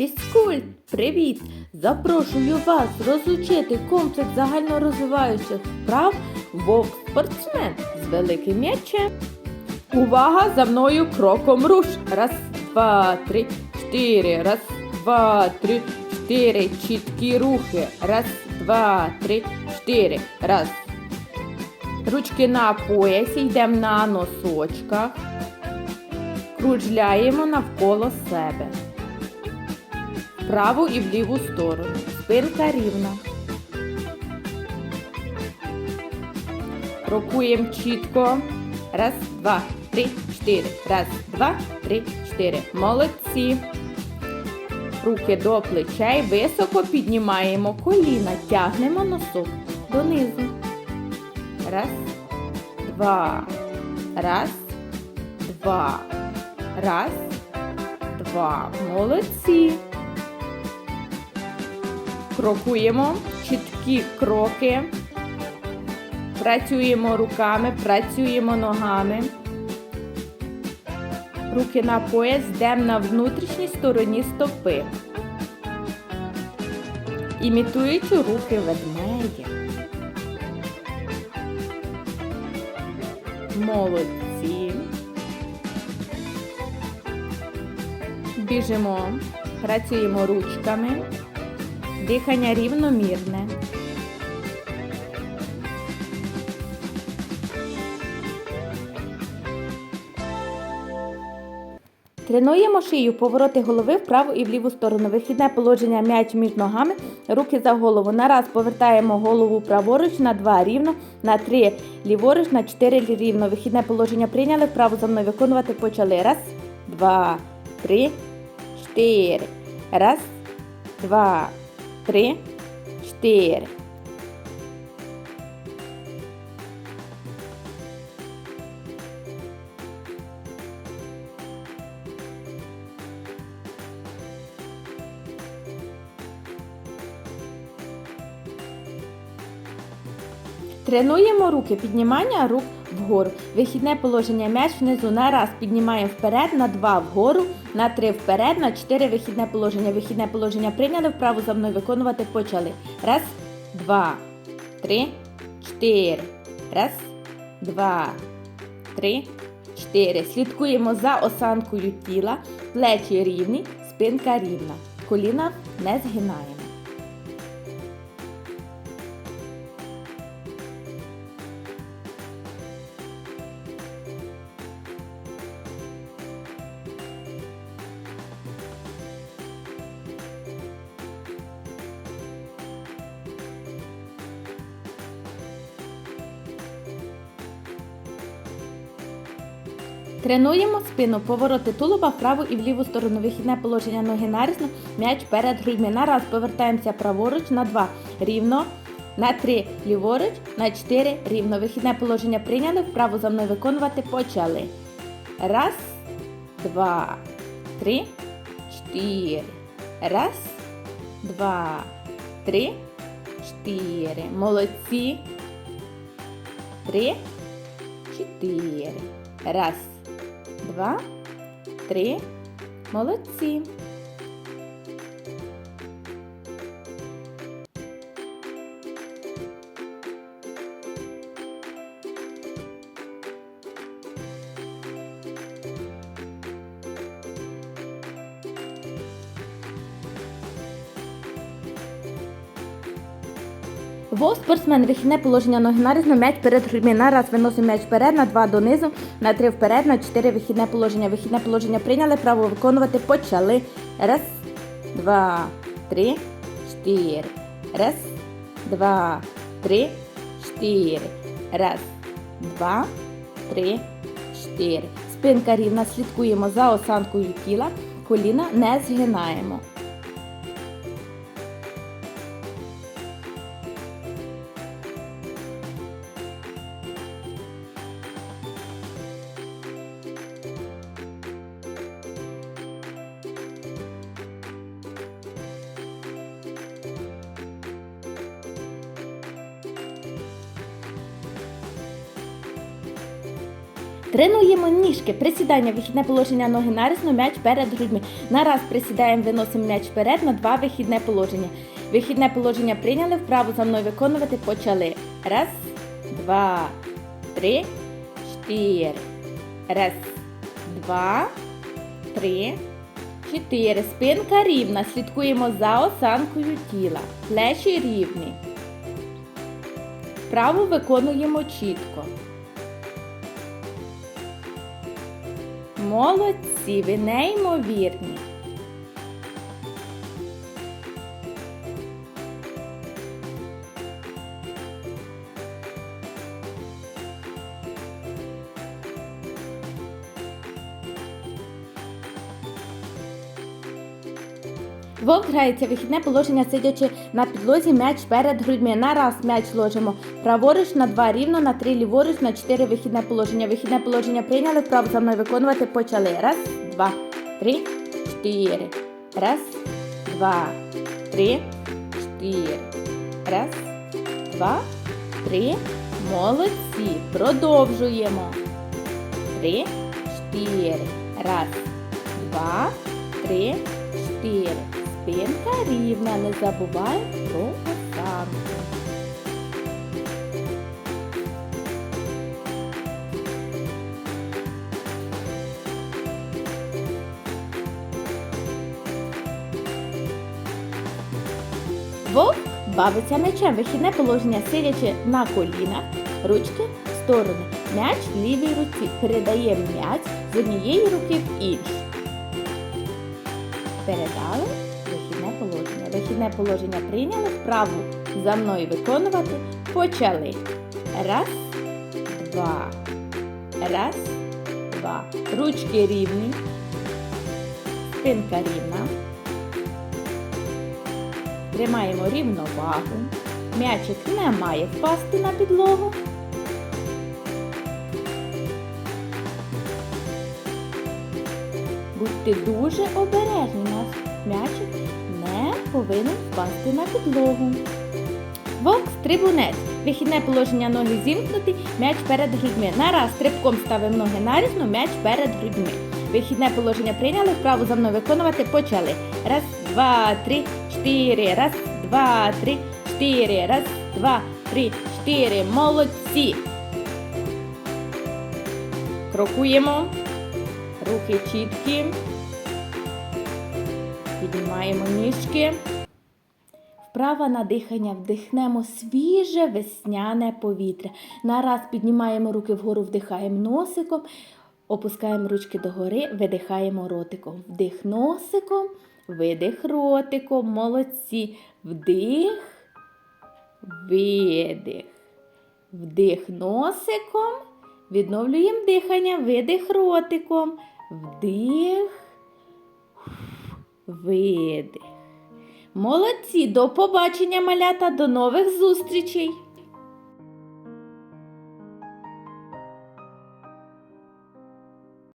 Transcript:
Фізкульт, привіт! Запрошую вас розучити комплекс загальнорозвиваючих вправ вовк спортсмен з великим м'ячем. Увага за мною кроком руш. Раз, два, три, чотири. Раз, два, три, чотири. Чіткі рухи. Раз, два, три, чотири. Раз. Ручки на поясі, йдемо на носочках. Кружляємо навколо себе. Праву і в ліву сторону. Спинка рівна. Крокуємо чітко. Раз, два, три, чотири. Раз, два, три, чотири. Молодці. Руки до плечей. Високо піднімаємо коліна. Тягнемо носок донизу. Раз, два. Раз, два. Раз, два. Молодці. Крокуємо. Чіткі кроки. Працюємо руками, працюємо ногами. Руки на пояс, йдемо на внутрішній стороні стопи. Імітуючи рухи ведмедя. Молодці. Біжимо, працюємо ручками. Дихання рівномірне. Тренуємо шию, повороти голови в праву і в ліву сторону. Вихідне положення м'яч між ногами, руки за голову. На раз повертаємо голову праворуч, на два рівно, на три ліворуч, на чотири рівно. Вихідне положення прийняли, вправо за мною виконувати почали. Раз, два, три, чотири. Раз, два, три, чотири. Тренуємо руки, піднімання рук вгору. Вихідне положення м'яч внизу. На раз піднімаємо вперед, на два вгору, на три вперед, на чотири вихідне положення. Вихідне положення прийняли, вправо за мною виконувати почали. Раз, два, три, чотири. Раз, два, три, чотири. Слідкуємо за осанкою тіла, плечі рівні, спинка рівна. Коліна не згинаємо. Тренуємо спину, повороти тулуба вправо і в ліву сторону. Вихідне положення ноги нарізно, м'яч перед грудьми. На раз повертаємося праворуч, на два рівно, на три ліворуч, на чотири рівно. Вихідне положення прийняли, вправо за мною виконувати почали. Раз, два, три, чотири. Раз, два, три, чотири. Молодці. Три, чотири. Раз, два, три. Молодці. Вов спортсмен вихідне положення ноги нарізно, м'яч перед грудьми. На раз виносимо м'яч вперед, на два донизу, на три вперед, на чотири вихідне положення. Вихідне положення прийняли, право виконувати почали. Раз, два, три, чотири. Раз, два, три, чотири. Раз, два, три, чотири. Спинка рівна, слідкуємо за осанкою тіла, коліна не згинаємо. Тренуємо ніжки, присідання, вихідне положення ноги нарізно, м'яч перед грудьми. На раз присідаємо, виносимо м'яч вперед, на два вихідне положення. Вихідне положення прийняли, вправу за мною виконувати почали. Раз, два, три, чотири. Раз, два, три, чотири. Спинка рівна. Слідкуємо за осанкою тіла. Плечі рівні. Вправу виконуємо чітко. Молодці, ви неймовірні. Вовк грається вихідне положення, сидячи на підлозі м'яч перед грудьми. На раз м'яч ложимо праворуч, на два рівно, на три ліворуч, на чотири вихідне положення. Вихідне положення прийняли, вправо за мною виконувати почали. Раз, два, три, чотири. Раз, два, три, чотири. Раз, два, три. Молодці. Продовжуємо. Три, чотири. Раз, два, три, чотири. Спинка рівна. Не забувай про осанку. Вовк бавиться м'ячем. Вихідне положення, сидячи на колінах, ручки в сторони. М'яч в лівій руці. Передаємо м'яч з однієї руки в іншу. Передали Вихідне положення прийняли, вправу за мною виконувати. Почали. Раз, два. Раз, два. Ручки рівні. Спинка рівна. Тримаємо рівновагу. М'ячик не має впасти на підлогу. Будьте дуже обережні, наш м'ячик повинен впасти на підлогу. Вовк стрибунець. Вихідне положення ноги зімкнуті, м'яч перед грудьми. Нараз стрибком ставимо ноги нарізно, м'яч перед грудьми. Вихідне положення прийняли, вправу за мною виконувати почали. Раз, два, три, чотири. Раз, два, три, чотири. Раз, два, три, чотири. Молодці. Крокуємо. Рухи чіткі. Піднімаємо ніжки. Вправа на дихання вдихнемо свіже весняне повітря. Нараз піднімаємо руки вгору, вдихаємо носиком, опускаємо ручки догори, видихаємо ротиком. Вдих носиком, видих ротиком. Молодці. Вдих, видих. Вдих носиком. Відновлюємо дихання, видих ротиком. Вдих, видих. Молодці, до побачення, малята, до нових зустрічей!